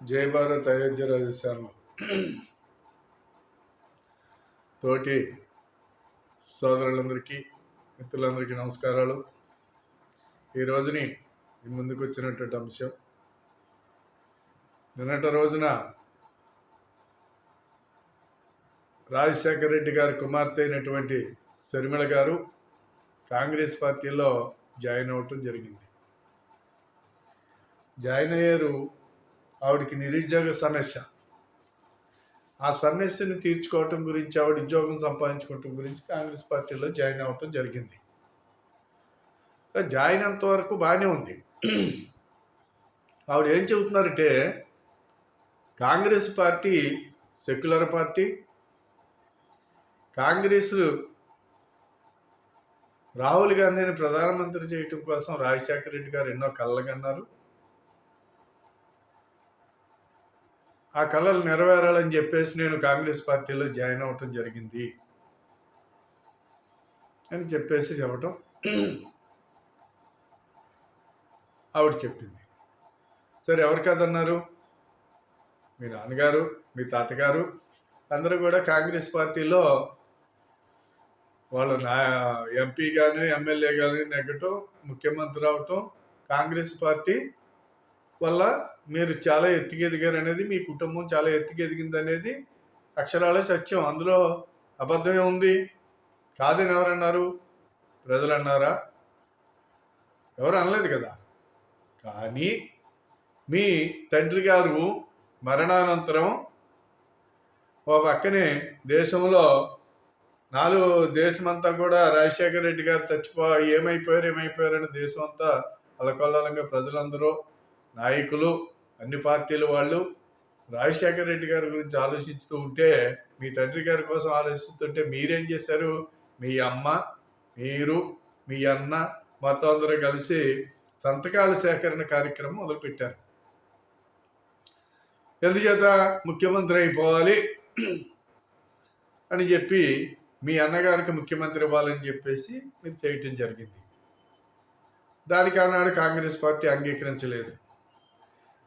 జై భారత్ అయోధ్య రాజస్థాన్లో తోటి సోదరులందరికీ మిత్రులందరికీ నమస్కారాలు. ఈ రోజుని ముందుకు వచ్చినటువంటి అంశం. నిన్నటి రోజున రాజశేఖర రెడ్డి గారి కుమార్తె అయినటువంటి శర్మిళ గారు కాంగ్రెస్ పార్టీలో జాయిన్ అవ్వటం జరిగింది. జాయిన్ అయ్యారు ఆవిడకి నిరుద్యోగ సమస్య. ఆ సమస్యని తీర్చుకోవటం గురించి ఆవిడ ఉద్యోగం సంపాదించుకోవటం గురించి కాంగ్రెస్ పార్టీలో జాయిన్ అవ్వటం జరిగింది. జాయిన్ అంత వరకు బాగానే ఉంది. ఆవిడ ఏం చెబుతున్నారంటే Congress party secular party Congress Rahul గాంధీని ప్రధానమంత్రి చేయటం కోసం రాజశేఖర రెడ్డి గారు ఎన్నో కళ్ళగన్నారు. ఆ కళలు నెరవేరాలని చెప్పేసి నేను కాంగ్రెస్ పార్టీలో జాయిన్ అవ్వటం జరిగింది అని చెప్పేసి చెప్పటం ఆవిడ చెప్పింది. సరే ఎవరు కాదన్నారు? మీ నాన్నగారు మీ తాతగారు అందరూ కూడా కాంగ్రెస్ పార్టీలో వాళ్ళు నా ఎంపీ కానీ ఎమ్మెల్యే కానీ నెగ్గటం ముఖ్యమంత్రి అవటం కాంగ్రెస్ పార్టీ వల్ల మీరు చాలా ఎత్తుకెదిగారు అనేది మీ కుటుంబం చాలా ఎత్తుకెదిగింది అనేది అక్షరాల సత్యం. అందులో అబద్ధమే ఉంది. కాదని ఎవరన్నారు? ప్రజలు అన్నారా ఎవరు అనలేదు కదా. కానీ మీ తండ్రి గారు మరణానంతరం ఓ పక్కనే దేశంలో నాలుగు దేశమంతా కూడా రాజశేఖర రెడ్డి గారు చచ్చిపో ఏమైపోయారు ఏమైపోయారని దేశం అంతా అలకొల్లంగా ప్రజలందరూ నాయకులు అన్ని పార్టీల వాళ్ళు రాజశేఖర రెడ్డి గారి గురించి ఆలోచిస్తూ ఉంటే మీ తండ్రి గారి కోసం ఆలోచిస్తుంటే మీరేం చేశారు? మీ అమ్మ మీరు మీ అన్న మొత్తం అందరూ కలిసి సంతకాల సేకరణ కార్యక్రమం మొదలుపెట్టారు. ఎందుచేత ముఖ్యమంత్రి అయిపోవాలి అని చెప్పి మీ అన్నగారికి ముఖ్యమంత్రి ఇవ్వాలని చెప్పేసి మీరు చేయటం జరిగింది. దానికి ఆనాడు కాంగ్రెస్ పార్టీ అంగీకరించలేదు.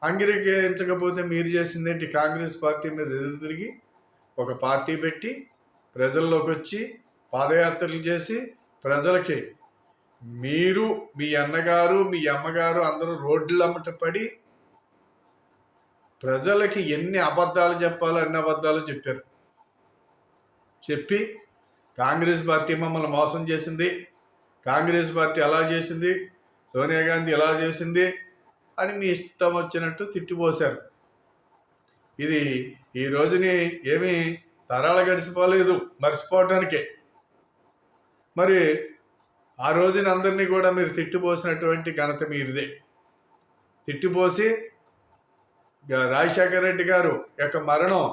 అంగీకరించకపోతే మీరు చేసిందేంటి కాంగ్రెస్ పార్టీ మీద ఎదురు తిరిగి ఒక పార్టీ పెట్టి ప్రజల్లోకి వచ్చి పాదయాత్రలు చేసి ప్రజలకి మీరు మీ అన్నగారు మీ అమ్మగారు అందరూ రోడ్లు అమ్మట పడి ప్రజలకి ఎన్ని అబద్ధాలు చెప్పాలో అన్ని అబద్ధాలు చెప్పారు. చెప్పి కాంగ్రెస్ పార్టీ మమ్మల్ని మోసం చేసింది. కాంగ్రెస్ పార్టీ అలా చేసింది. సోనియా గాంధీ ఎలా చేసింది. అని మీ ఇష్టం వచ్చినట్టు తిట్టిపోశారు ఇది ఈ రోజుని ఏమీ తరాలు గడిచిపోలేదు మర్చిపోవటానికే. మరి ఆ రోజున అందరినీ కూడా మీరు తిట్టిపోసినటువంటి ఘనత మీరిదే. తిట్టిపోసి రాజశేఖర రెడ్డి గారు యొక్క మరణం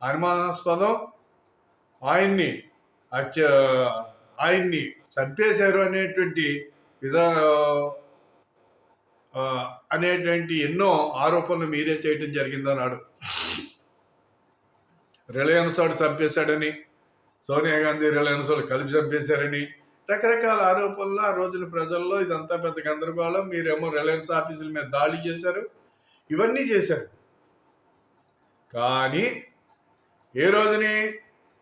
అనుమానాస్పదం ఆయన్ని అత్య ఆయన్ని చంపేశారు అనేటువంటి విధా అనేటువంటి ఎన్నో ఆరోపణలు మీరే చేయటం జరిగిందన్నాడు రిలయన్స్ వాడు చంపేశాడని సోనియా గాంధీ రిలయన్స్ వాళ్ళు కలిపి చంపేశారని రకరకాల ఆరోపణలు ఆ రోజున ప్రజల్లో. ఇదంతా పెద్ద గందరగోళం. మీరేమో రిలయన్స్ ఆఫీసుల మీద దాడి చేశారు ఇవన్నీ చేశారు. కానీ ఏ రోజుని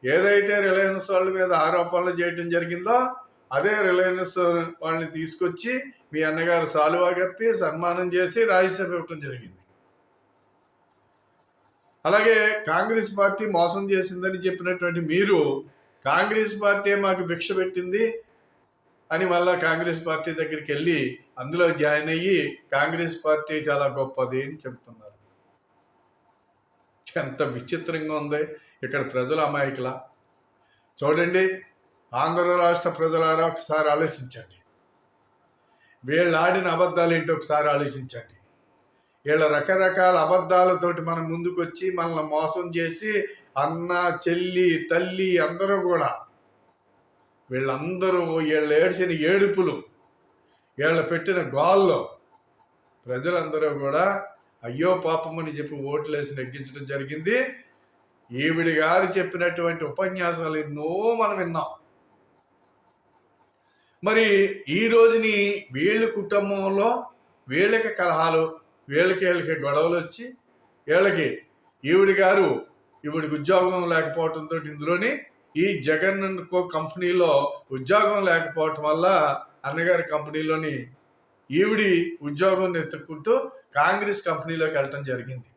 ఏదైతే రిలయన్స్ వాళ్ళ మీద ఆరోపణలు చేయటం జరిగిందో అదే రిలయన్స్ వాళ్ళని తీసుకొచ్చి మీ అన్నగారు సాలువా కప్పి సన్మానం చేసి రాజ్యసభ ఇవ్వటం జరిగింది. అలాగే కాంగ్రెస్ పార్టీ మోసం చేసిందని చెప్పినటువంటి మీరు కాంగ్రెస్ పార్టీ మాకు భిక్ష పెట్టింది అని మళ్ళా కాంగ్రెస్ పార్టీ దగ్గరికి వెళ్ళి అందులో జాయిన్ అయ్యి కాంగ్రెస్ పార్టీ చాలా గొప్పది అని చెప్తున్నారు ఎంత విచిత్రంగా ఉంది. ఇక్కడ ప్రజల అమాయకుల. చూడండి ఆంధ్ర రాష్ట్ర ప్రజలారా ఒకసారి ఆలోచించండి. వీళ్ళు ఆడిన అబద్ధాలు ఏంటో ఒకసారి ఆలోచించండి. వీళ్ళ రకరకాల అబద్ధాలతోటి మనం ముందుకొచ్చి మనల్ని మోసం చేసి అన్న చెల్లి తల్లి అందరూ కూడా వీళ్ళందరూ వీళ్ళు ఏడ్చిన ఏడుపులు వీళ్ళ పెట్టిన గోల్లో ప్రజలందరూ కూడా అయ్యో పాపమని చెప్పి ఓట్లేసి నెగ్గించడం జరిగింది. ఈవిడి గారు చెప్పినటువంటి ఉపన్యాసాలు ఎన్నో మనం విన్నాం. మరి ఈ రోజుని వీళ్ళ కుటుంబంలో వీళ్ళకి కలహాలు వీళ్ళకి వీళ్ళకి గొడవలు వచ్చి వీళ్ళకి ఈవిడి గారు ఈవిడికి ఉద్యోగం లేకపోవడంతో ఇందులోని ఈ జగన్ కో కంపెనీలో ఉద్యోగం లేకపోవటం వల్ల అన్నగారి కంపెనీలోని ఈవిడి ఉద్యోగం ఎత్తుక్కుంటూ కాంగ్రెస్ కంపెనీలోకి వెళ్ళటం జరిగింది.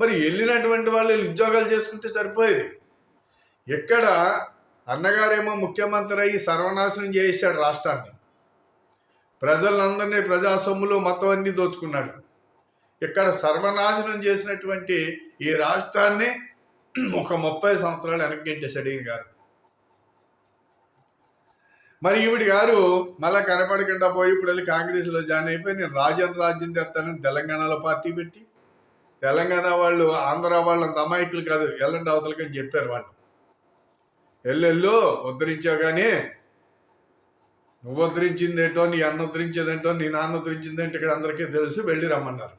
మరి వెళ్ళినటువంటి వాళ్ళు ఉద్యోగాలు చేసుకుంటే సరిపోయేది. ఎక్కడ అన్నగారేమో ముఖ్యమంత్రి అయ్యి సర్వనాశనం చేశాడు రాష్ట్రాన్ని. ప్రజలందరినీ ప్రజాసొమ్ములు మొత్తం అన్ని దోచుకున్నాడు. ఇక్కడ సర్వనాశనం చేసినటువంటి ఈ రాష్ట్రాన్ని ఒక ముప్పై సంవత్సరాలు వెనక్కించేశాడు ఈయన గారు. మరి ఈవిడి గారు మళ్ళా కనపడకుండా పోయి ఇప్పుడు వెళ్ళి కాంగ్రెస్లో జాయిన్ అయిపోయి నేను రాజన్ రాజ్యం తెస్తానని తెలంగాణలో పార్టీ పెట్టి తెలంగాణ వాళ్ళు ఆంధ్ర వాళ్ళు అంత అమాయకులు కాదు ఎల్లండి అవతలకని చెప్పారు వాళ్ళు. ఎల్లెళ్ళు ఉద్ధరించావు కానీ నువ్వు ఉద్ధరించిందేంటో నీ అన్న ఉద్ధరించేదేంటో నీ నాన్న ఉద్ధరించిందేంటో ఇక్కడ అందరికీ తెలిసి వెళ్ళి రమ్మన్నారు.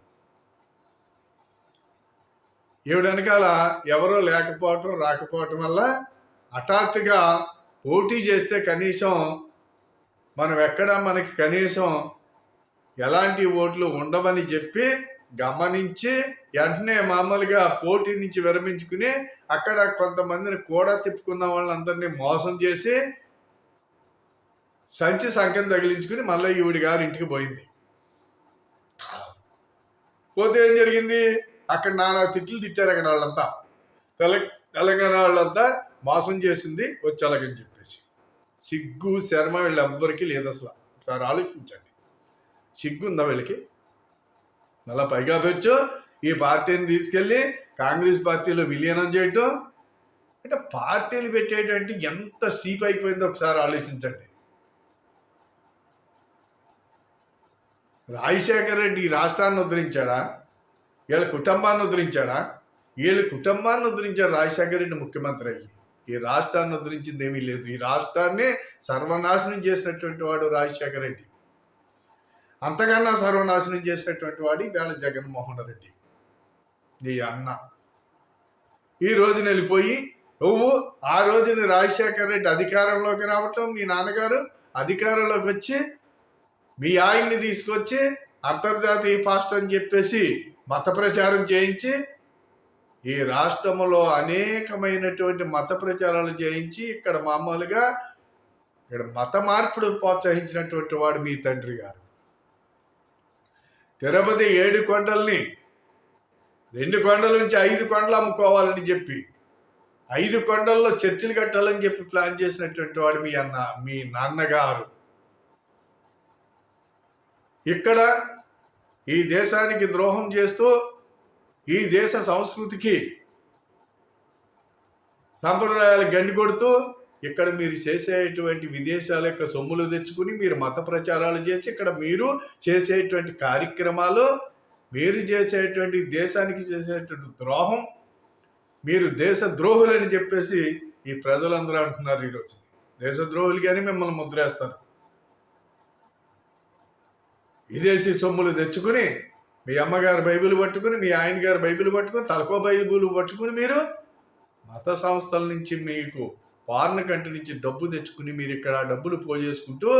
ఈవిడ వెనకాల ఎవరో లేకపోవటం రాకపోవటం వల్ల హఠాత్తుగా పోటీ చేస్తే కనీసం మనం ఎక్కడ మనకి కనీసం ఎలాంటి ఓట్లు ఉండవని చెప్పి గమనించి వెంటనే మామూలుగా పోటీ నుంచి విరమించుకుని అక్కడ కొంతమందిని కూడా తిప్పుకున్న వాళ్ళందరినీ మోసం చేసి సంచి సంఖ్యను తగిలించుకుని మళ్ళీ ఈవిడి గారి ఇంటికి పోయింది. పోతే ఏం జరిగింది? అక్కడ నానా తిట్లు తిట్టారు అక్కడ వాళ్ళంతా. తెల తెలంగాణ వాళ్ళంతా మోసం చేసింది వచ్చి చెప్పేసి. సిగ్గు శర్మ వీళ్ళెవ్వరికీ లేదు అసలు. ఒకసారి ఆలోచించండి. సిగ్గు ఉందా వీళ్ళకి? మళ్ళీ పైగా తెచ్చు ఈ పార్టీని తీసుకెళ్ళి కాంగ్రెస్ పార్టీలో విలీనం చేయటం. అంటే పార్టీలు పెట్టేటువంటి ఎంత సీప్ అయిపోయిందో ఒకసారి ఆలోచించండి. రాజశేఖర రెడ్డి ఈ రాష్ట్రాన్ని ఉద్ధరించాడా? వీళ్ళ కుటుంబాన్ని ఉద్ధరించాడా? వీళ్ళ కుటుంబాన్ని ఉద్ధరించాడు రాజశేఖర రెడ్డి ముఖ్యమంత్రి అయ్యి ఈ రాష్ట్రాన్ని ఉద్ధరించింది ఏమీ లేదు. ఈ రాష్ట్రాన్ని సర్వనాశనం చేసినటువంటి వాడు రాజశేఖర రెడ్డి. అంతకన్నా సర్వనాశనం చేసినటువంటి వాడి వేళ జగన్మోహన్ రెడ్డి. నీ అన్న. ఈ రోజున వెళ్ళిపోయి నువ్వు ఆ రోజున రాజశేఖర రెడ్డి అధికారంలోకి రావటం మీ నాన్నగారు అధికారంలోకి వచ్చి మీ ఆయన్ని తీసుకొచ్చి అంతర్జాతీయ పాస్ట్ అని చెప్పేసి మత ప్రచారం చేయించి ఈ రాష్ట్రంలో అనేకమైనటువంటి మత ప్రచారాలు చేయించి ఇక్కడ మామూలుగా ఇక్కడ మత మార్పుడు ప్రోత్సహించినటువంటి వాడు మీ తండ్రి గారు. తిరుపతి ఏడు కొండల్ని రెండు కొండల నుంచి ఐదు కొండలు అమ్ముకోవాలని చెప్పి ఐదు కొండల్లో చర్చిలు కట్టాలని చెప్పి ప్లాన్ చేసినటువంటి వాడు మీ అన్న మీ నాన్నగారు. ఇక్కడ ఈ దేశానికి ద్రోహం చేస్తూ ఈ దేశ సంస్కృతికి సంప్రదాయాలు గండి కొడుతూ ఇక్కడ మీరు చేసేటువంటి విదేశాల యొక్క సొమ్ములు తెచ్చుకుని మీరు మత ప్రచారాలు చేసి ఇక్కడ మీరు చేసేటువంటి కార్యక్రమాలు మీరు చేసేటువంటి దేశానికి చేసేటువంటి ద్రోహం మీరు దేశ ద్రోహులని చెప్పేసి ఈ ప్రజలందరూ అంటున్నారు ఈరోజు. దేశ కానీ మిమ్మల్ని ముద్రేస్తారు. విదేశీ సొమ్ములు తెచ్చుకుని మీ అమ్మగారు బైబిల్ పట్టుకుని మీ ఆయన గారు బైబిల్ పట్టుకుని తలకో బైబిల్ పట్టుకుని మీరు మత సంస్థల నుంచి మీకు పార్న కంటి నుంచి డబ్బు తెచ్చుకుని మీరు ఇక్కడ డబ్బులు పోజేసుకుంటూ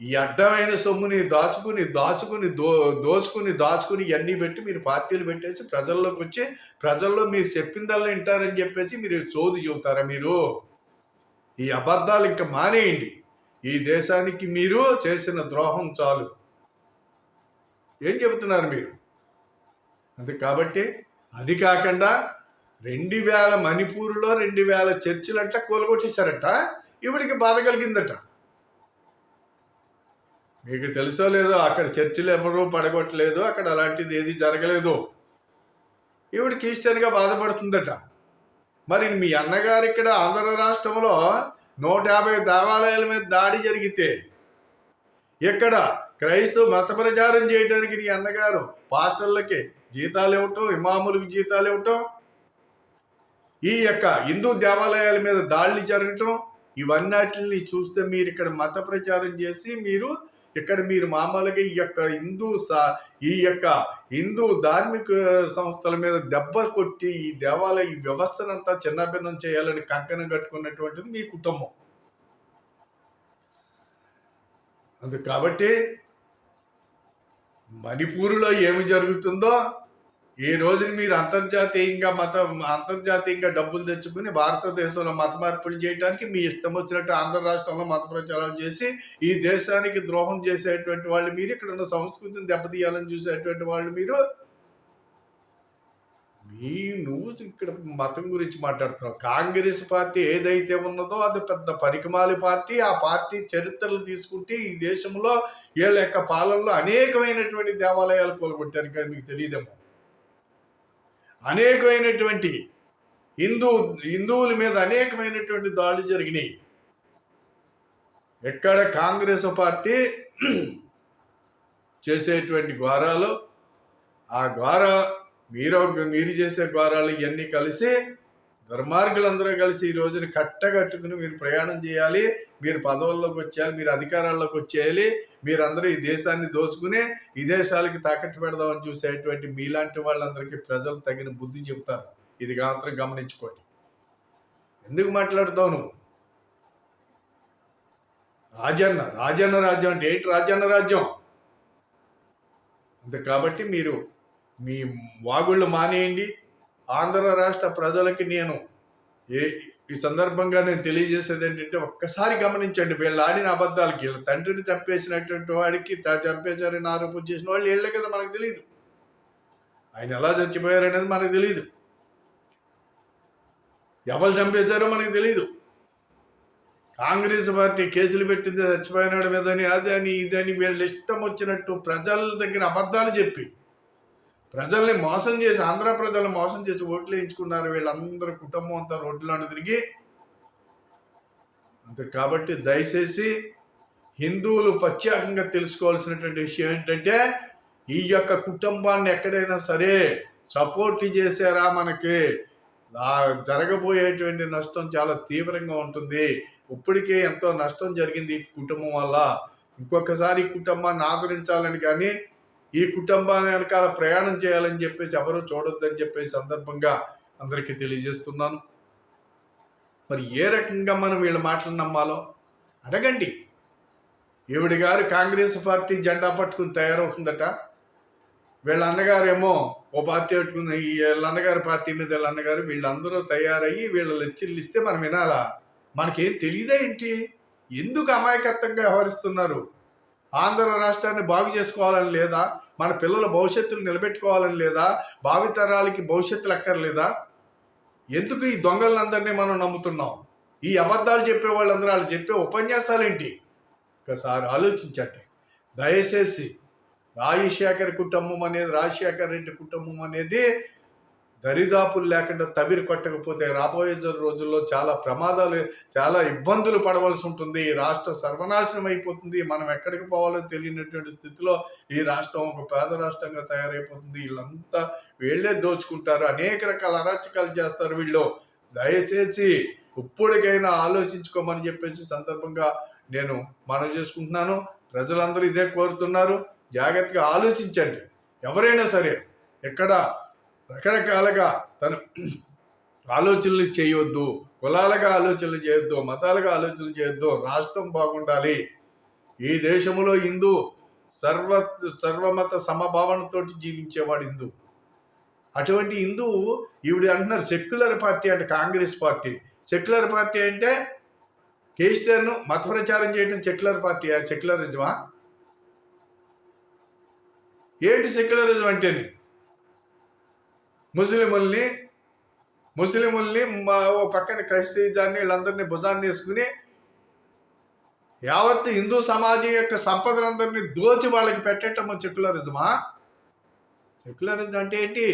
ఈ అడ్డమైన సొమ్ముని దాచుకుని దాచుకుని దో దోచుకుని దాచుకుని ఇవన్నీ పెట్టి మీరు పార్టీలు పెట్టేసి ప్రజల్లోకి వచ్చి ప్రజల్లో మీరు చెప్పిందల్లా వింటారని చెప్పేసి మీరు చోదు చెబుతారా మీరు? ఈ అబద్ధాలు ఇంకా మానేయండి. ఈ దేశానికి మీరు చేసిన ద్రోహం చాలు. ఏం చెబుతున్నారు మీరు? అంతే కాబట్టి అది కాకుండా రెండు వేల మణిపూర్లో రెండు వేల చర్చిలంట కూలగొట్టేశారట ఇవిడికి బాధ కలిగిందట. మీకు తెలుసో లేదో అక్కడ చర్చిలు ఎవరూ పడగొట్టలేదు అక్కడ అలాంటిది ఏది జరగలేదు. ఈవిడ క్రిస్టియన్గా బాధపడుతుందట. మరి మీ అన్నగారు ఇక్కడ ఆంధ్ర రాష్ట్రంలో నూట యాభై దేవాలయాల మీద దాడి జరిగితే ఇక్కడ క్రైస్తవ మత ప్రచారం చేయడానికి నీ అన్నగారు పాస్టర్లకి జీతాలు ఇవ్వటం ఇమాములకి జీతాలు ఇవ్వటం ఈ యొక్క హిందూ దేవాలయాల మీద దాడులు జరగటం ఇవన్నిటిని చూస్తే మీరు ఇక్కడ మత ప్రచారం చేసి మీరు ఇక్కడ మీరు మామూలుగా ఈ యొక్క హిందూ సా ఈ యొక్క హిందూ ధార్మిక సంస్థల మీద దెబ్బ కొట్టి ఈ దేవాలయ ఈ వ్యవస్థనంతా చిన్నభిన్నం చేయాలని కంకణం కట్టుకున్నటువంటిది మీ కుటుంబం. అందు కాబట్టి మణిపూర్లో ఏమి జరుగుతుందో ఈ రోజున మీరు అంతర్జాతీయంగా మత అంతర్జాతీయంగా డబ్బులు తెచ్చుకుని భారతదేశంలో మత మార్పులు చేయడానికి మీ ఇష్టం వచ్చినట్టు ఆంధ్ర రాష్ట్రంలో మత ప్రచారం చేసి ఈ దేశానికి ద్రోహం చేసేటువంటి వాళ్ళు మీరు ఇక్కడ ఉన్న సంస్కృతిని దెబ్బతీయాలని చూసేటువంటి వాళ్ళు మీరు. మీ నువ్వు ఇక్కడ మతం గురించి మాట్లాడుతున్నావు. కాంగ్రెస్ పార్టీ ఏదైతే ఉన్నదో అది పెద్ద పరికమాలి పార్టీ. ఆ పార్టీ చరిత్రలు తీసుకుంటే ఈ దేశంలో వీళ్ళ యొక్క పాలనలో అనేకమైనటువంటి దేవాలయాలు కోలుకొట్టారు కానీ మీకు తెలియదేమో. అనేకమైనటువంటి హిందూ హిందువుల మీద అనేకమైనటువంటి దాడులు జరిగినాయి. ఎక్కడ కాంగ్రెస్ పార్టీ చేసేటువంటి ఘోరాలు ఆ ఘోర మీరు మీరు చేసే ఘోరాలు ఇవన్నీ కలిసి దుర్మార్గులందరూ కలిసి ఈ రోజున కట్టగట్టుకుని మీరు ప్రయాణం చేయాలి మీరు పదవుల్లోకి వచ్చేయాలి మీరు అధికారాల్లోకి వచ్చేయాలి మీరందరూ ఈ దేశాన్ని దోసుకుని ఈ దేశాలకి తాకట్టు పెడదామని చూసేటువంటి మీలాంటి వాళ్ళందరికీ ప్రజలు తగిన బుద్ధి చెబుతారు. ఇది మాత్రం గమనించుకోండి. ఎందుకు మాట్లాడుతావు నువ్వు? రాజన్న రాజన్న రాజ్యం అంటే ఏంటి రాజన్న రాజ్యం? అంతే కాబట్టి మీరు మీ వాగుళ్ళు మానేయండి ఆంధ్ర రాష్ట్ర ప్రజలకి నేను ఏ ఈ సందర్భంగా నేను తెలియజేసేది ఏంటంటే ఒక్కసారి గమనించండి వీళ్ళు ఆడిన అబద్ధాలకి వీళ్ళ తండ్రిని చంపేసినటువంటి వాడికి చంపేశారని ఆరోపణ చేసిన వాళ్ళు వీళ్ళే కదా మనకు తెలియదు ఆయన ఎలా చచ్చిపోయారనేది మనకు తెలియదు ఎవరు చంపేశారో మనకు తెలియదు కాంగ్రెస్ పార్టీ కేసులు పెట్టింది చచ్చిపోయినాడు మీదని అదని ఇదని వీళ్ళు ఇష్టం వచ్చినట్టు ప్రజల దగ్గర అబద్ధాలు చెప్పి ప్రజల్ని మోసం చేసి ఆంధ్ర ప్రజల్ని మోసం చేసి ఓట్లు వేయించుకున్నారు వీళ్ళందరూ కుటుంబం అంతా రోడ్లను తిరిగి. అంతే కాబట్టి దయచేసి హిందువులు ప్రత్యేకంగా తెలుసుకోవాల్సినటువంటి విషయం ఏంటంటే ఈ యొక్క కుటుంబాన్ని ఎక్కడైనా సరే సపోర్ట్ చేశారా మనకి? ఆ జరగబోయేటువంటి నష్టం చాలా తీవ్రంగా ఉంటుంది. ఇప్పటికే ఎంతో నష్టం జరిగింది ఈ కుటుంబం వల్ల. ఇంకొకసారి కుటుంబాన్ని ఆదరించాలని కానీ ఈ కుటుంబాన్ని వెనకాల ప్రయాణం చేయాలని చెప్పేసి ఎవరు చూడొద్దని చెప్పే సందర్భంగా అందరికీ తెలియజేస్తున్నాను. మరి ఏ రకంగా మనం వీళ్ళ మాటలు నమ్మాలో అడగండి. ఈవిడ గారు కాంగ్రెస్ పార్టీ జెండా పట్టుకుని తయారవుతుందట. వీళ్ళ అన్నగారేమో ఓ పార్టీ పెట్టుకుని ఈ వీళ్ళ అన్నగారి పార్టీ మీద వీళ్ళ అన్నగారు వీళ్ళందరూ తయారయ్యి వీళ్ళ లెచ్చర్లు ఇస్తే మనం వినాలా? మనకేం తెలియదా ఏంటి? ఎందుకు అమాయకత్వంగా వ్యవహరిస్తున్నారు? ఆంధ్ర రాష్ట్రాన్ని బాగు చేసుకోవాలని లేదా మన పిల్లల భవిష్యత్తును నిలబెట్టుకోవాలని లేదా భావితరాలకి భవిష్యత్తులు అక్కర్లేదా? ఎందుకు ఈ దొంగలందరినీ మనం నమ్ముతున్నాం? ఈ అబద్ధాలు చెప్పే వాళ్ళందరూ వాళ్ళు చెప్పే ఉపన్యాసాలు ఏంటి? ఒకసారి ఆలోచించండి. దయచేసి రాజశేఖర్ కుటుంబం అనేది రాజశేఖర్ రెడ్డి కుటుంబం అనేది దరిదాపులు లేకుండా తవిరి కొట్టకపోతే రాబోయే రోజుల్లో చాలా ప్రమాదాలు చాలా ఇబ్బందులు పడవలసి ఉంటుంది. ఈ రాష్ట్రం సర్వనాశనం అయిపోతుంది. మనం ఎక్కడికి పోవాలో తెలియనటువంటి స్థితిలో ఈ రాష్ట్రం ఒక పేద రాష్ట్రంగా తయారైపోతుంది. వీళ్ళంతా వీళ్ళే దోచుకుంటారు. అనేక రకాల అరాచకాలు చేస్తారు వీళ్ళు. దయచేసి ఇప్పటికైనా ఆలోచించుకోమని చెప్పేసి సందర్భంగా నేను మనవి చేసుకుంటున్నాను. ప్రజలందరూ ఇదే కోరుతున్నారు. జాగ్రత్తగా ఆలోచించండి. ఎవరైనా సరే ఎక్కడ రకరకాలుగా తను ఆలోచనలు చేయొద్దు కులాలుగా ఆలోచనలు చేయొద్దు మతాలుగా ఆలోచనలు చేయొద్దు రాష్ట్రం బాగుండాలి. ఈ దేశంలో హిందూ సర్వ సర్వమత సమభావనతో జీవించేవాడు హిందూ. అటువంటి హిందూ ఈవిడ అంటున్నారు సెక్యులర్ పార్టీ అంటే కాంగ్రెస్ పార్టీ. సెక్యులర్ పార్టీ అంటే కేసీఆర్ను మత ప్రచారం చేయడం సెక్యులర్ పార్టీ సెక్యులరిజమా? ఏంటి సెక్యులరిజం అంటేనే? ముస్లిముల్ని ముస్లిముల్ని మా ఓ పక్కన క్రైస్తీజాన్ని వీళ్ళందరినీ భుజాన్ని వేసుకుని యావత్ హిందూ సమాజం యొక్క సంపదలందరినీ దోచి వాళ్ళకి పెట్టేటం సెక్యులరిజమా సెక్యులరిజం అంటే ఏంటి?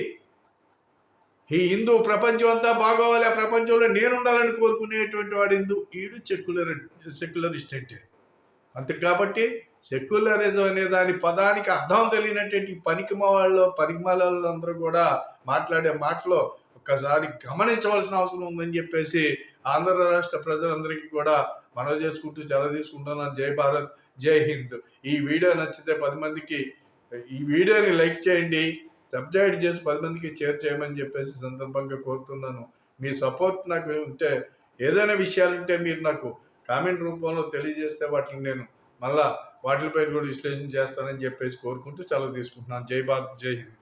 ఈ హిందూ ప్రపంచం అంతా బాగోవాలి ఆ ప్రపంచంలో నేను ఉండాలని కోరుకునేటువంటి వాడు హిందూ. ఈడు సెక్యులర్ సెక్యులరిస్ట్ అంటే. అంతే కాబట్టి సెక్యులరిజం అనే దాని పదానికి అర్థం తెలియనటువంటి పనికిమ వాళ్ళు పరిమళలు అందరూ కూడా మాట్లాడే మాటలో ఒక్కసారి గమనించవలసిన అవసరం ఉందని చెప్పేసి ఆంధ్ర రాష్ట్ర ప్రజలందరికీ కూడా మనవి చేసుకుంటూ చాలా తీసుకుంటున్నాను. జై భారత్ జై హింద్. ఈ వీడియో నచ్చితే పది మందికి ఈ వీడియోని లైక్ చేయండి సబ్జాయిడ్ చేసి పది మందికి షేర్ చేయమని చెప్పేసి సందర్భంగా కోరుతున్నాను. మీ సపోర్ట్ నాకు ఉంటే ఏదైనా విషయాలు ఉంటే మీరు నాకు కామెంట్ రూపంలో తెలియజేస్తే వాటిని నేను మళ్ళా వాటిపై కూడా విశ్లేషణ చేస్తానని చెప్పేసి కోరుకుంటూ సెలవు తీసుకుంటున్నాను. జై భారత్ జై హింద్.